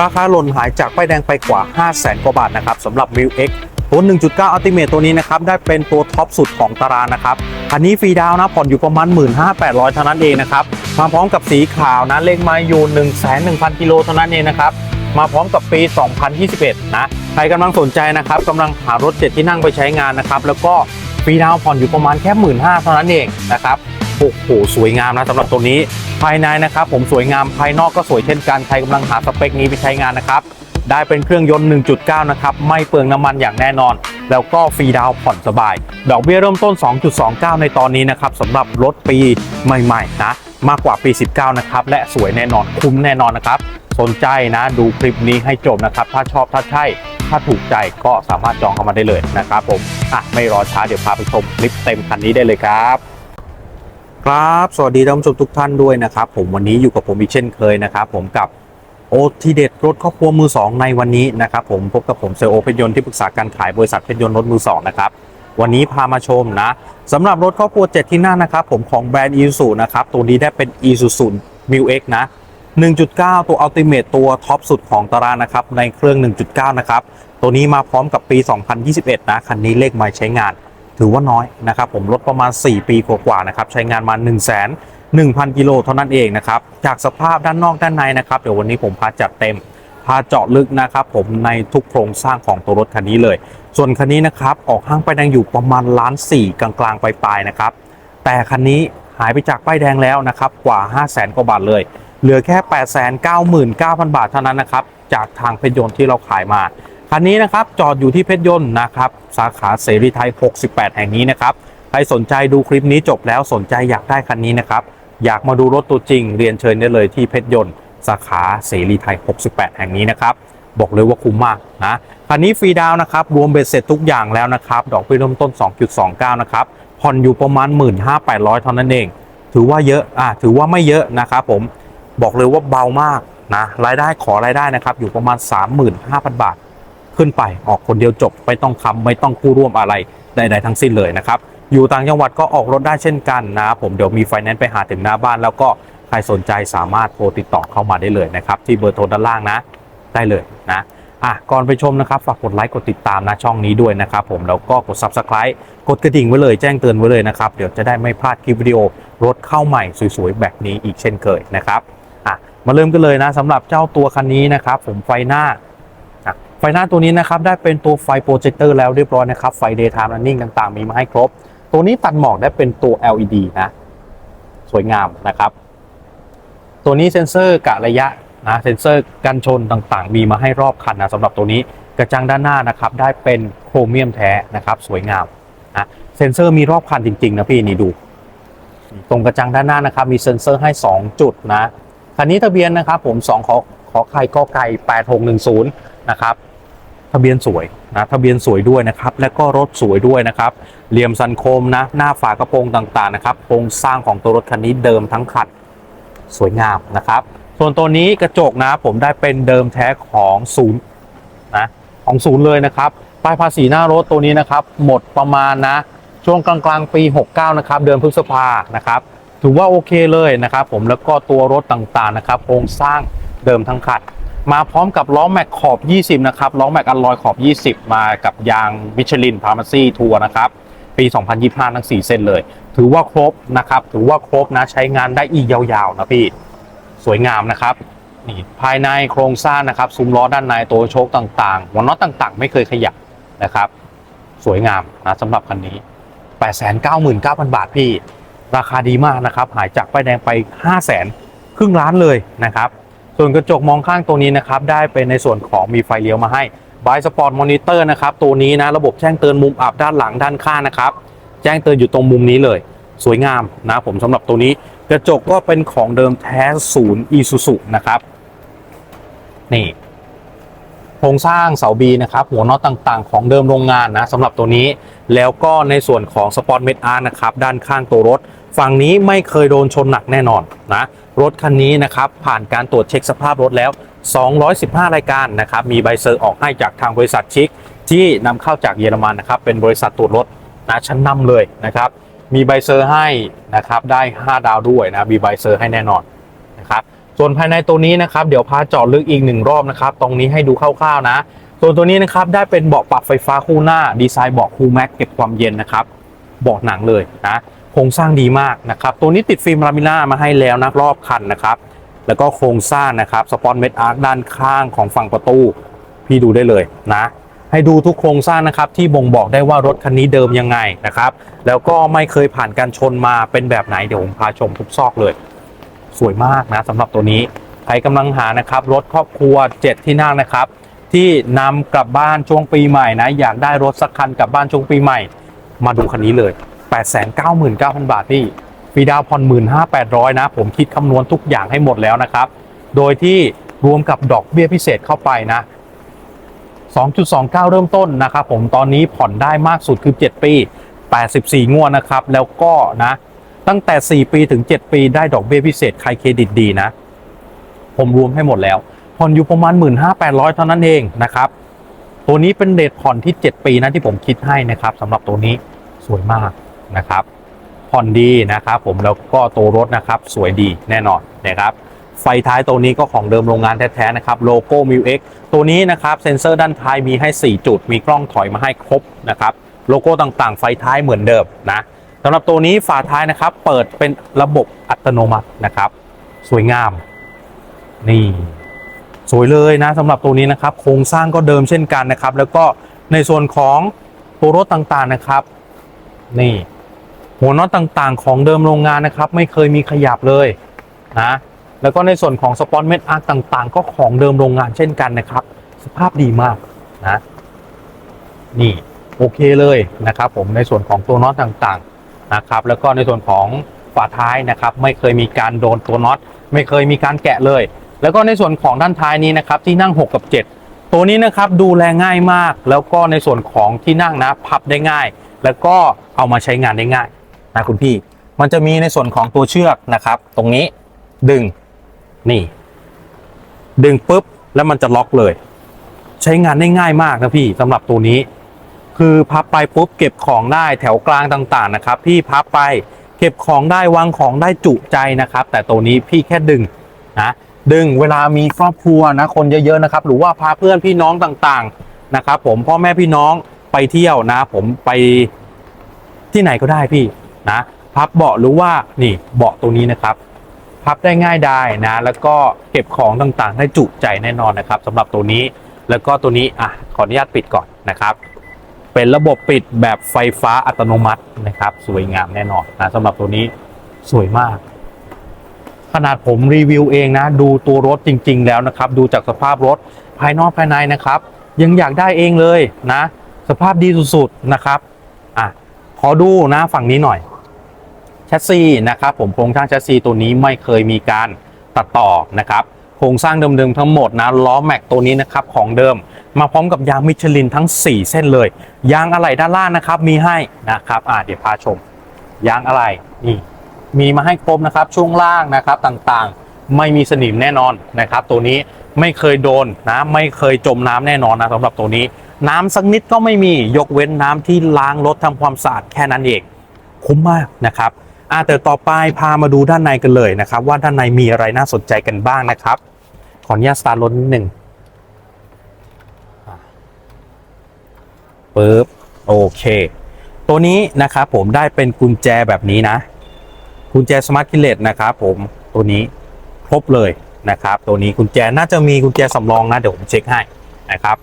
ราคาหล่นหายจากป้ายแดงไปกว่า 5 0 0แสนกว่าบาทนะครับสำหรับ m i l X ตัว 1.9 Ultimate ตัวนี้นะครับ ได้เป็นตัวท็อปสุดของตารางนะครับ คันนี้ฟรีดาวน์นะผ่อนอยู่ประมาณ 15,800 เท่านั้นเองนะครับ มาพร้อมกับสีขาวนะเลขไมาอยู่ 1,100,000 กิโลเท่านั้นเองนะครับ มาพร้อมกับปี 2021 นะ ใครกำลังสนใจนะครับกำลังหารถเจ็ดที่นั่งไปใช้งานนะครับ แล้วก็ฟรีดาวน์ผ่อนอยู่ประมาณแค่ 15,000 เท่านั้นเองนะครับ โอ้โหสวยงามนะสำหรับตัวนี้ภายในนะครับผมสวยงามภายนอกก็สวยเช่นกันใครกำลังหาสเปคนี้ไปใช้งานนะครับได้เป็นเครื่องยนต์ 1.9 นะครับไม่เปลืองน้ำมันอย่างแน่นอน แล้วก็ฟรีดาวผ่อนสบาย ดอกเบี้ยเริ่มต้น 2.29 ในตอนนี้นะครับสำหรับรถปีใหม่ๆนะมากกว่าปี 19 นะครับและสวยแน่นอนคุ้มแน่นอนนะครับสนใจนะดูคลิปนี้ให้จบนะครับ ถ้าชอบถ้าใช่ ถ้าถูกใจก็สามารถจองเข้ามาได้เลยนะครับผมอะไม่รอช้าเดี๋ยวพาไปชมคลิปเต็มคันนี้ได้เลยครับ ครับ สวัสดีท่านผู้ชมทุกท่านด้วยนะครับ ผมวันนี้อยู่กับผมอีกเช่นเคยนะครับ ผมกับโอทีเด็ดรถครอบครัวมือสองในวันนี้นะครับผมพบกับผมเซลล์โอเพชรยนต์ที่ปรึกษาการขายบริษัทเพชรยนต์รถมือสองนะครับ วันนี้พามาชมนะสำหรับรถครอบครัว 7 ที่นั่งนะครับผมของแบรนด์ Isuzu นะครับ ตัวนี้ได้เป็น Isuzu m i l X นะ 1.9 ตัว Ultimate ตัวท็อปสุดของตารางนะครับในเครื่อง 1.9 นะครับ ตัวนี้มาพร้อมกับปี 2021 นะ คันนี้เลขไม้ใช้งาน ถือว่าน้อยนะครับผมลดประมาณ 4 ปีกว่าๆนะครับใช้งานมา1 1 0 0 0 1,000 กิโลเท่านั้นเองนะครับจากสภาพด้านนอกด้านในนะครับเดี๋ยววันนี้ผมพาจัดเต็มพาเจาะลึกนะครับผมในทุกโครงสร้างของตัวรถคันนี้เลย ส่วนคันนี้นะครับออกห้างไปแดงอยู่ประมาณล้านสี่กลางๆปลายๆนะครับแต่คันนี้หายไปจากป้ายแดงแล้วนะครับกว่า 5 0 0แสนกว่าบาทเลย เหลือแค่ 8 9 9 0 0 0 บาทเท่านั้นนะครับจากทางเพชรยนต์ที่เราขายมา คันนี้นะครับจอดอยู่ที่เพชรยนต์นะครับสาขาเสรีไทย 68 แห่งนี้นะครับใครสนใจดูคลิปนี้จบแล้วสนใจอยากได้คันนี้นะครับอยากมาดูรถตัวจริง เรียนเชิญได้เลยที่เพชรยนต์สาขาเสรีไทย 68 แห่งนี้นะครับบอกเลยว่าคุ้มมากนะคันนี้ฟรีดาวนะครับรวมเบ็ดเสร็จทุกอย่างแล้วนะครับดอกเบี้ยเริ่มต้น 2.29 นะครับผ่อนอยู่ประมาณ 15,800 เท่านั้นเอง ถือว่าเยอะอะถือว่าไม่เยอะนะครับผมบอกเลยว่าเบามากนะรายได้ขอรายได้นะครับอยู่ประมาณ 35,000 บาท ขึ้นไปออกคนเดียวจบไม่ต้องคำไม่ต้องคู่ร่วมอะไรใดๆทั้งสิ้นเลยนะครับอยู่ต่างจังหวัดก็ออกรถได้เช่นกันนะผมเดี๋ยวมีไฟแนนซ์ไปหาถึงหน้าบ้านแล้วก็ใครสนใจสามารถโทรติดต่อเข้ามาได้เลยนะครับ ที่เบอร์โทรด้านล่างนะ ได้เลยนะอะก่อนไปชมนะครับ ฝากกดไลค์กดติดตามนะช่องนี้ด้วยนะครับผมแล้วก็กด Subscribe กดกระดิ่งไว้เลยแจ้งเตือนไว้เลยนะครับ เดี๋ยวจะได้ไม่พลาดคลิปวิดีโอรถเข้าใหม่สวยๆแบบนี้อีกเช่นเคยนะครับอะมาเริ่มกันเลยนะสำหรับเจ้าตัวคันนี้นะครับผมไฟหน้า ไฟหน้าตัวนี้นะครับได้เป็นตัวไฟโปรเจคเตอร์แล้วเรียบร้อยนะครับ ไฟ daytime running ต่างๆ มีมาให้ครบ ตัวนี้ตัดหมอกได้เป็นตัว LED นะ สวยงามนะครับ ตัวนี้เซ็นเซอร์กะระยะนะเซ็นเซอร์กันชนต่างๆ มีมาให้รอบคันนะสำหรับตัวนี้กระจังด้านหน้านะครับได้เป็นโครเมียมแท้นะครับ สวยงามนะเซ็นเซอร์มีรอบคันจริงๆนะพี่นี่ดู ตรงกระจังด้านหน้านะครับ มีเซ็นเซอร์ให้ 2 จุดนะคันนี้ทะเบียนนะครับ ผม2ขอขอไข่กอไก่8610 นะครับทะเบียนสวยนะทะเบียนสวยด้วยนะครับ และก็รถสวยด้วยนะครับเหลี่ยมสันโคมนะหน้าฝากระโปรงต่างๆนะครับโครงสร้างของตัวรถคันนี้เดิมทั้งคันสวยงามนะครับ ส่วนตัวนี้กระจกนะผมได้เป็นเดิมแท้ของศูนย์นะของศูนย์เลยนะครับป้ายภาษีหน้ารถตัวนี้นะครับ หมดประมาณนะช่วงกลางๆปี 69 นะครับ เดือนพฤษภานะครับ ถือว่าโอเคเลยนะครับ ผมแล้วก็ตัวรถต่างๆนะครับโครงสร้างเดิมทั้งคัน มาพร้อมกับล้อแม็กขอบ 20 นะครับ ล้อแม็กอัลลอยขอบ 20 มากับยางมิชลินพาร์มาซีทัวร์นะครับ ปี 2025 ทั้ง 4 เส้นเลย ถือว่าครบนะครับ ถือว่าครบนะใช้งานได้อีกยาวๆ นะพี่ สวยงามนะครับนี่ภายในโครงสร้างนะครับ ซุ้มล้อด้านในตัวโชคต่างๆหัวน็อตต่างๆ ไม่เคยขยับนะครับ สวยงามนะสำหรับคันนี้ 899,000 บาทพี่ ราคาดีมากนะครับ หายจากป้ายแดงไป 5 0 0 0 0 0 ครึ่งล้านเลยนะครับ ส่วนกระจกมองข้างตัวนี้นะครับได้เป็นในส่วนของมีไฟเลี้ยวมาให้บายสปอร์ตมอนิเตอร์นะครับตัวนี้นะระบบแจ้งเตือนมุมอับด้านหลังด้านข้างนะครับแจ้งเตือนอยู่ตรงมุมนี้เลย สวยงามนะผมสำหรับตัวนี้กระจกก็เป็นของเดิมแท้ศูนย์อีซูซุนะครับนี่โครงสร้างเสาบีนะครับหัวน็อตต่างๆ ของเดิมโรงงานนะสำหรับตัวนี้ แล้วก็ในส่วนของสปอร์ตเมดอาร์นะครับด้านข้างตัวรถ ฝั่งนี้ไม่เคยโดนชนหนักแน่นอนนะ รถคันนี้นะครับ ผ่านการตรวจเช็คสภาพรถแล้ว 215 รายการนะครับ มีใบเซอร์ออกให้จากทางบริษัทชิค ที่นำเข้าจากเยอรมันนะครับ เป็นบริษัทตรวจรถนะชั้นนำเลยนะครับ มีใบเซอร์ให้นะครับ ได้ 5 ดาวด้วยนะ มีใบเซอร์ให้แน่นอนนะครับ ส่วนภายในตัวนี้นะครับ เดี๋ยวพาจาะลึกอีกหนึ่งรอบนะครับ ตรงนี้ให้ดูคร่าวๆนะส่วนตัวนี้นะครับ ได้เป็นเบาะปรับไฟฟ้าคู่หน้า ดีไซน์เบาะคูลแม็กเก็บความเย็นนะครับ เบาะหนังเลยนะ โครงสร้างดีมากนะครับ ตัวนี้ติดฟิล์มลามิน่ามาให้แล้วนะรอบคันนะครับ แล้วก็โครงสร้างนะครับสปอนเม็ดอาร์คด้านข้างของฝั่งประตู พี่ดูได้เลยนะ ให้ดูทุกโครงสร้างนะครับที่บ่งบอกได้ว่ารถคันนี้เดิมยังไงนะครับ แล้วก็ไม่เคยผ่านการชนมาเป็นแบบไหนเดี๋ยวผมพาชมทุกซอกเลย สวยมากนะสำหรับตัวนี้ใครกำลังหานะครับรถครอบครัว 7 ที่นั่งนะครับ ที่นำกลับบ้านช่วงปีใหม่นะอยากได้รถสักคันกลับบ้านช่วงปีใหม่ มาดูคันนี้เลย 899,000 บาทนี่ฟรีดาวน์ผ่อน15,800นะ ผมคิดคำนวณทุกอย่างให้หมดแล้วนะครับ โดยที่รวมกับดอกเบี้ยพิเศษเข้าไปนะ 2.29 เริ่มต้นนะครับผมตอนนี้ผ่อนได้มากสุดคือ 7 ปี 84 งวดนะครับ แล้วก็นะ ตั้งแต่ 4 ปีถึง 7 ปีได้ดอกเบี้ยพิเศษใครเครดิตดีนะ ผมรวมให้หมดแล้วผ่อนอยู่ประมาณ 15,800 เท่านั้นเองนะครับ ตัวนี้เป็นเดทผ่อนที่ 7 ปีนะที่ผมคิดให้นะครับสำหรับตัวนี้สวยมาก นะครับผ่อนดีนะครับผมแล้วก็ตัวรถนะครับสวยดีแน่นอนนะครับไฟท้ายตัวนี้ก็ของเดิมโรงงานแท้ๆนะครับโลโก้ m i x ตัวนี้นะครับเซ็นเซอร์ด้านท้ายมีให้ 4 จุด มีกล้องถอยมาให้ครบนะครับโลโก้ต่างๆ ไฟท้ายเหมือนเดิมนะสำหรับตัวนี้ฝาท้ายนะครับเปิดเป็นระบบอัตโนมัตินะครับ สวยงาม นี่ สวยเลยนะสำหรับตัวนี้นะครับ โครงสร้างก็เดิมเช่นกันนะครับ แล้วก็ในส่วนของตัวรถต่างๆนะครับ นี่ หัวน็อตต่างๆ ของเดิมโรงงานนะครับ ไม่เคยมีขยับเลยนะแล้วก็ในส่วนของสปอนเม็ดอาร์ต่างๆ ก็ของเดิมโรงงานเช่นกันนะครับ สภาพดีมากนะนี่โอเคเลยนะครับ ผมในส่วนของตัวน็อตต่างๆนะครับ แล้วก็ในส่วนของฝาท้ายนะครับ ไม่เคยมีการโดนตัวน็อต ไม่เคยมีการแกะเลย แล้วก็ในส่วนของด้านท้ายนี้นะครับ ที่นั่ง 6 กับ 7 ตัวนี้นะครับดูแลง่ายมาก แล้วก็ในส่วนของที่นั่งนะพับได้ง่าย แล้วก็เอามาใช้งานได้ง่าย นะคุณพี่ มันจะมีในส่วนของตัวเชือกนะครับ ตรงนี้ดึงนี่ ดึงปุ๊บแล้วมันจะล็อกเลย ใช้งานได้ง่ายมากนะพี่สำหรับตัวนี้ คือพับไปปุ๊บเก็บของได้แถวกลางต่างๆนะครับ พี่พับไปเก็บของได้วางของได้จุใจนะครับ แต่ตัวนี้พี่แค่ดึงนะดึงเวลามีครอบครัวนะคนเยอะๆนะครับ หรือว่าพาเพื่อนพี่น้องต่างๆนะครับ ผมพ่อแม่พี่น้องไปเที่ยวนะ ผมไปที่ไหนก็ได้พี่ นะพับเบาะหรือว่านี่เบาะตัวนี้นะครับ พับได้ง่ายได้นะ แล้วก็เก็บของต่างๆ ได้จุใจแน่นอนนะครับสำหรับตัวนี้แล้วก็ตัวนี้อะขออนุญาตปิดก่อนนะครับ เป็นระบบปิดแบบไฟฟ้าอัตโนมัตินะครับ สวยงามแน่นอนนะสำหรับตัวนี้สวยมาก ขนาดผมรีวิวเองนะ ดูตัวรถจริง ๆ แล้วนะครับ ดูจากสภาพรถภายนอกภายในนะครับ ยังอยากได้เองเลยนะ สภาพดีสุดๆนะครับอะขอดูนะฝั่งนี้หน่อย แชสซีนะครับผมโครงสร้างแชสซีตัวนี้ไม่เคยมีการตัดต่อนะครับโครงสร้างเดิมๆทั้งหมดนะล้อแม็กตัวนี้นะครับของเดิม มาพร้อมกับยางมิชลินทั้ง 4 เส้นเลย ยางอะไหล่ด้านล่างนะครับมีให้นะครับอ่าเดี๋ยวพาชม ยางอะไหล่นี่มีมาให้ครบนะครับช่วงล่างนะครับต่างๆ ไม่มีสนิมแน่นอนนะครับ ตัวนี้ไม่เคยโดนนะไม่เคยจมน้ำแน่นอนนะสำหรับตัวนี้ น้ำสักนิดก็ไม่มียกเว้นน้ำที่ล้างรถทำความสะอาดแค่นั้นเองคุ้มมากนะครับ อ่าแต่ต่อไปพามาดูด้านในกันเลยนะครับ ว่าด้านในมีอะไรน่าสนใจกันบ้างนะครับ ขออนุญาตสตาร์ทรถนิดหนึ่งปึ๊บโอเค ตัวนี้นะครับผมได้เป็นกุญแจแบบนี้นะ กุญแจสมาร์ทคิเลตนะครับผมตัวนี้ครบเลยนะครับ ตัวนี้กุญแจน่าจะมีกุญแจสำรองนะ เดี๋ยวผมเช็คให้นะครับ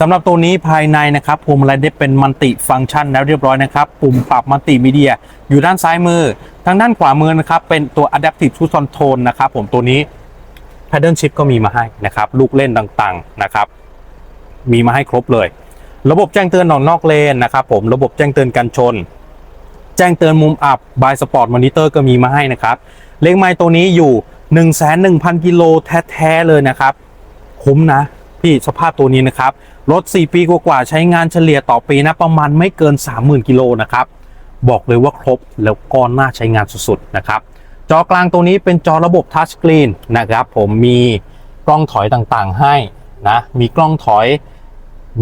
สำหรับตัวนี้ภายในนะครับพวงมาลัยได้เป็นมัลติฟังก์ชันแล้วเรียบร้อยนะครับปุ่มปรับมัลติมีเดีย อยู่ด้านซ้ายมือ ทางด้านขวามือนะครับเป็นตัว Adaptive Cruise Control นะครับผมตัวนี้ Paddle Shift ก็มีมาให้นะครับลูกเล่นต่างๆนะครับ มีมาให้ครบเลย ระบบแจ้งเตือนออกนอกเลนนะครับผมระบบแจ้งเตือนการชน แจ้งเตือนมุมอับ by Sport Monitor ก็มีมาให้นะครับเลขไมล์ตัวนี้อยู่ 1 1 0 0 0กิโลแท้ๆเลยนะครับ คุ้มนะพี่สภาพตัวนี้นะครับ รถ 4 ปีกว่าๆใช้งานเฉลี่ยต่อปีนะประมาณไม่เกิน 30,000 กิโลนะครับ บอกเลยว่าครบแล้วก็น่าใช้งานสุดๆนะครับ จอกลางตัวนี้เป็นจอระบบทัชสกรีนนะครับ ผมมีกล้องถอยต่างๆให้นะมีกล้องถอย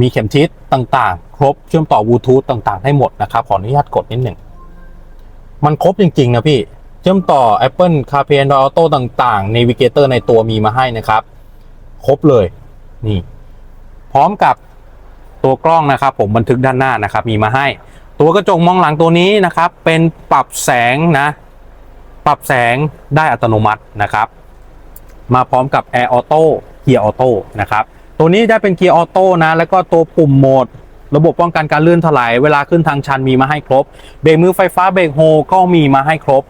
มีเข็มทิศต่างๆ ครบเชื่อมต่อบลูทูธต่างๆ ให้หมดนะครับ ขออนุญาตกดนิดหนึ่ง มันครบจริง ๆ นะพี่ เชื่อมต่อ Apple CarPlay Android Auto ต่างๆ Navigator ในตัวมีมาให้นะครับ ครบเลยนี่ พร้อมกับตัวกล้องนะครับ ผมบันทึกด้านหน้านะครับ มีมาให้ ตัวกระจกมองหลังตัวนี้นะครับ เป็นปรับแสงนะ ปรับแสงได้อัตโนมัตินะครับ มาพร้อมกับ Air Auto Gear Auto นะครับตัวนี้ได้เป็นเกียร์ออโต้นะ แล้วก็ตัวปุ่มโหมด ระบบป้องกันการลื่นถลายเวลาขึ้นทางชันมีมาให้ครบ เบรกมือไฟฟ้าเบรกโฮก็มีมาให้ครบ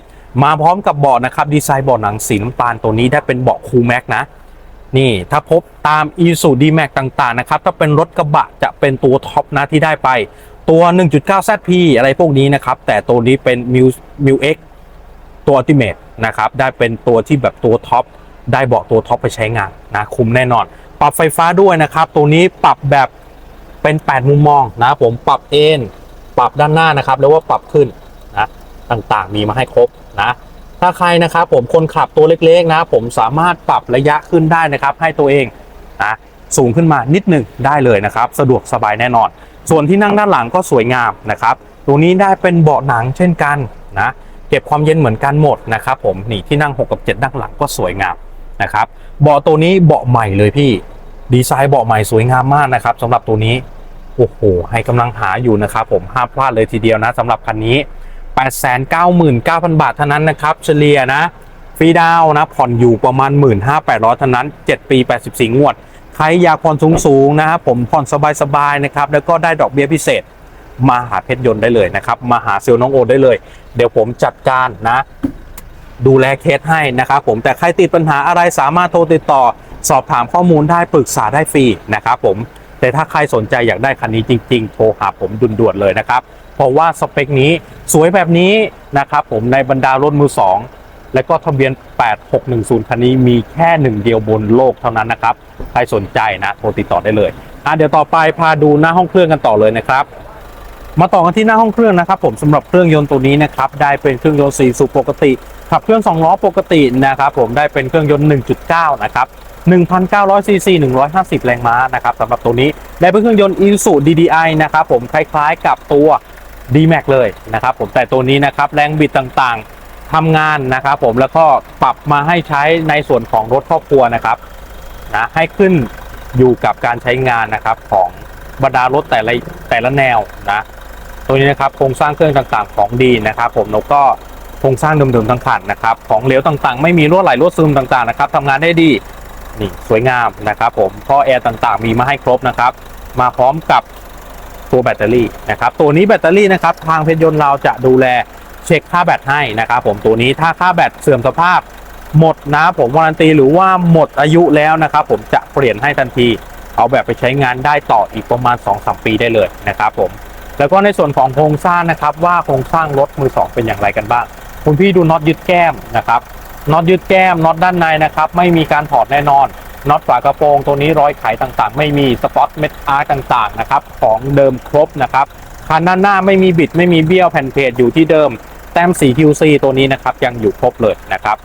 มาพร้อมกับเบาะนะครับ ดีไซน์เบาะหนังสีน้ำตาลตัวนี้ได้เป็นเบาะคูลแม็กนะ นี่ถ้าพบตาม e s u d m a x ต่างๆนะครับ ถ้าเป็นรถกระบะจะเป็นตัวท็อปนะที่ได้ไป ตัว 1.9 ZP อะไรพวกนี้นะครับ แต่ตัวนี้เป็น m u m u X ตัว Ultimate นะครับ ได้เป็นตัวที่แบบตัวท็อปได้เบาะตัวท็อปไปใช้งานนะคุ้มแน่นอน ปรับไฟฟ้าด้วยนะครับ ตัวนี้ปรับแบบเป็น 8 มุมมองนะผมปรับเอนปรับด้านหน้านะครับ แล้วว่าปรับขึ้นนะต่างๆ มีมาให้ครบนะ ถ้าใครนะครับผมคนขับตัวเล็กๆนะผมสามารถปรับระยะขึ้นได้นะครับให้ตัวเองนะสูงขึ้นมานิดหนึ่งได้เลยนะครับ สะดวกสบายแน่นอน ส่วนที่นั่งด้านหลังก็สวยงามนะครับตัวนี้ได้เป็นเบาะหนังเช่นกันนะเก็บความเย็นเหมือนกันหมดนะครับผมนี่ที่นั่ง 6 กับ 7 ด้านหลังก็สวยงามนะครับเบาะตัวนี้เบาะใหม่เลยพี่ดีไซน์เบาะใหม่สวยงามมากนะครับสำหรับตัวนี้โอ้โหให้กำลังหาอยู่นะครับผมห้ามพลาดเลยทีเดียวนะสำหรับคันนี้ 899,000 บาทเท่านั้นนะครับ เฉลี่ยนะฟรีดาวนะผ่อนอยู่ประมาณ 15,800เท่านั้น 7 ปี 84 งวด ใครอยากผ่อนสูงๆนะครับผมผ่อนสบายๆนะครับ แล้วก็ได้ดอกเบี้ยพิเศษ มาหาเพชรยนต์ได้เลยนะครับ มาหาเซลล์น้องโอได้เลย เดี๋ยวผมจัดการนะ ดูแลเคสให้นะครับผมแต่ใครติดปัญหาอะไรสามารถโทรติดต่อ สอบถามข้อมูลได้ปรึกษาได้ฟรีนะครับผมแต่ถ้าใครสนใจอยากได้คันนี้จริง ๆ โทรหาผมด่วนๆเลยนะครับ เพราะว่าสเปคนี้สวยแบบนี้นะครับผมในบรรดารถมือ 2 และก็ทะเบียน 8610 คันนี้มีแค่หนึ่งเดียวบนโลกเท่านั้นนะครับ ใครสนใจนะโทรติดต่อได้เลยอะเดี๋ยวต่อไปพาดูหน้าห้องเครื่องกันต่อเลยนะครับ มาต่อกันที่หน้าห้องเครื่องนะครับ ผมสำหรับเครื่องยนต์ตัวนี้นะครับได้เป็นเครื่องยนต์4สูบปกติขับเครื่อง2ล้อปกตินะครับ ผมได้เป็นเครื่องยนต์ 1.9 นะครับ1,900ซีซี150 แรงม้านะครับสำหรับตัวนี้ได้เป็นเครื่องยนต์ Isuzu DDI นะครับผมคล้ายๆกับตัว D-Max เลยนะครับผมแต่ตัวนี้นะครับแรงบิดต่างๆทำงานนะครับผมแล้วก็ปรับมาให้ใช้ในส่วนของรถครอบครัวนะครับนะให้ขึ้นอยู่กับการใช้งานนะครับของบรรดารถแต่ละแต่ละแนวนะตัวนี้นะครับโครงสร้างเครื่องต่างๆของดีนะครับ ผมแล้วก็โครงสร้างเดิมๆทั้งคันนะครับของเหลวต่างๆ ไม่มีรั่วไหลรั่วซึมต่างๆนะครับทำงานได้ดีนี่สวยงามนะครับ ผมท่อแอร์ต่างๆ มีมาให้ครบนะครับ มาพร้อมกับ ตัวแบตเตอรี่นะครับตัวนี้แบตเตอรี่นะครับทางเพชรยนต์เราจะดูแลเช็คค่าแบตให้นะครับผมตัวนี้ถ้าค่าแบตเสื่อมสภาพหมดนะผมวารันตีหรือว่าหมดอายุแล้วนะครับผมจะเปลี่ยนให้ทันที เอาแบบไปใช้งานได้ต่ออีกประมาณ 2-3 ปีได้เลยนะครับผมแล้วก็ในส่วนของโครงสร้างนะครับว่าโครงสร้างรถมือสองเป็นอย่างไรกันบ้าง คุณพี่ดูน็อตยึดแก้มนะครับน็อตยึดแก้มน็อตด้านในนะครับไม่มีการถอดแน่นอน น็อตฝากระโปรงตัวนี้รอยไขต่างๆ ไม่มีสปอตเม็ดอาร์ต่างๆนะครับของเดิมครบนะครับคันด้านหน้าไม่มีบิดไม่มีเบี้ยวแผ่นเพจอยู่ที่เดิมแต้มสี QC ตัวนี้นะครับยังอยู่ครบเลยนะครับ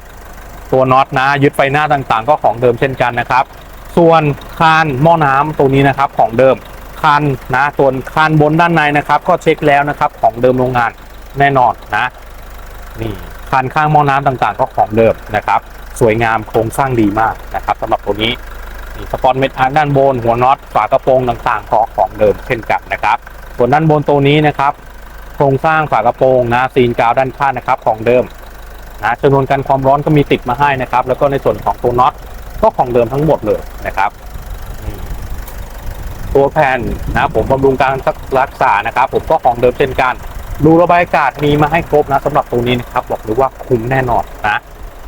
ตัวน็อตนะยึดไฟหน้าต่างๆ ก็ของเดิมเช่นกันนะครับ ส่วนคานหม้อน้ำตัวนี้นะครับของเดิมคานนะส่วนคานบนด้านในนะครับ ก็เช็คแล้วนะครับของเดิมโรงงานแน่นอนนะนี่คานข้างหม้อน้ำต่างๆ ก็ของเดิมนะครับ สวยงามโครงสร้างดีมากนะครับสำหรับตัวนี้สปอนเม็ดอาร์ด้านบนหัวน็อตฝากระโปรงต่างๆก็ของเดิมเช่นกันนะครับ ส่วนด้านบนตัวนี้นะครับ โครงสร้างฝากระโปรงนะซีนกาวด้านข้างนะครับของเดิมนะจำนวนการความร้อนก็มีติดมาให้นะครับ แล้วก็ในส่วนของตัวน็อตก็ของเดิมทั้งหมดเลยนะครับตัวแผ่นนะผมบำรุงการรักษานะครับ ผมก็ของเดิมเช่นกันรูระบายอากาศมีมาให้ครบนะสำหรับตัวนี้นะครับบอกเลยว่าคุ้มแน่นอนนะ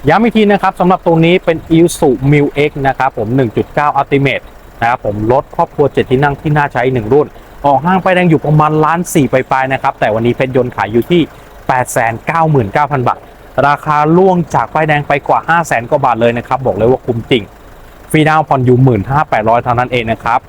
ย้ำอีกทีนะครับสำหรับตัวนี้เป็น i s u m i l X นะครับผม 1.9 Ultimate นะครับผมรถครอบครัว 7 ที่นั่งที่น่าใช้หนึ่งรุ่น ออกห้างไปแดงอยู่ประมาณล้านสี่ปลายๆนะครับ แต่วันนี้เพชรยนต์ขายอยู่ที่ 899,000 บาท ราคาล่วงจากป้ายแดงไปกว่า 500,000 กว่าบาทเลยนะครับ บอกเลยว่าคุ้มจริงฟรีดาวผ่อนอยู่ 15,800 เท่านั้นเองนะครับ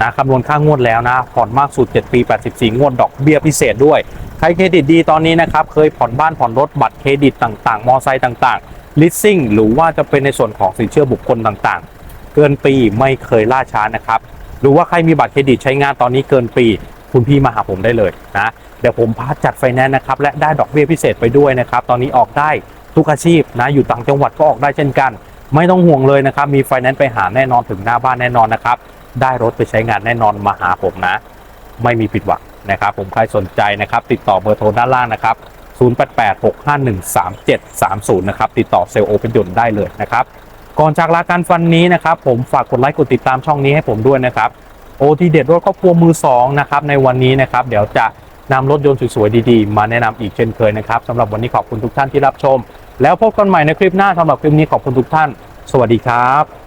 นะคำนวณค่างวดแล้วนะ ผ่อนมากสุด 7 ปี 84 งวดดอกเบี้ยพิเศษด้วย ใครเครดิตดีตอนนี้นะครับ เคยผ่อนบ้านผ่อนรถบัตรเครดิตต่างๆ มอไซค์ต่างๆ ลิสซิ่งหรือว่าจะเป็นในส่วนของสินเชื่อบุคคลต่างๆ เกินปีไม่เคยล่าช้านะครับหรือว่าใครมีบัตรเครดิตใช้งานตอนนี้เกินปี คุณพี่มาหาผมได้เลยนะเดี๋ยวผมพาจัดไฟแนนซ์นะครับและได้ดอกเบี้ยพิเศษไปด้วยนะครับตอนนี้ออกได้ทุกอาชีพนะอยู่ต่างจังหวัดก็ออกได้เช่นกัน ไม่ต้องห่วงเลยนะครับมีไฟแนนซ์ไปหาแน่นอนถึงหน้าบ้านแน่นอนนะครับได้รถไปใช้งานแน่นอนมาหาผมนะ ไม่มีผิดหวังนะครับผมใครสนใจนะครับติดต่อเบอร์โทรด้านล่างนะครับ 0886513730 นะครับ ติดต่อเซลล์โอเปนยนต์ได้เลยนะครับ ก่อนจากลาการฟันนี้นะครับ ผมฝากกดไลค์กดติดตามช่องนี้ให้ผมด้วยนะครับโอทีเด็ดรถครอบครัวมือสองนะครับ ในวันนี้นะครับ เดี๋ยวจะนำรถยนต์สวยๆดีๆ มาแนะนำอีกเช่นเคยนะครับสำหรับวันนี้ขอบคุณทุกท่านที่รับชม แล้วพบกันใหม่ในคลิปหน้าสำหรับคลิปนี้ขอบคุณทุกท่าน สวัสดีครับ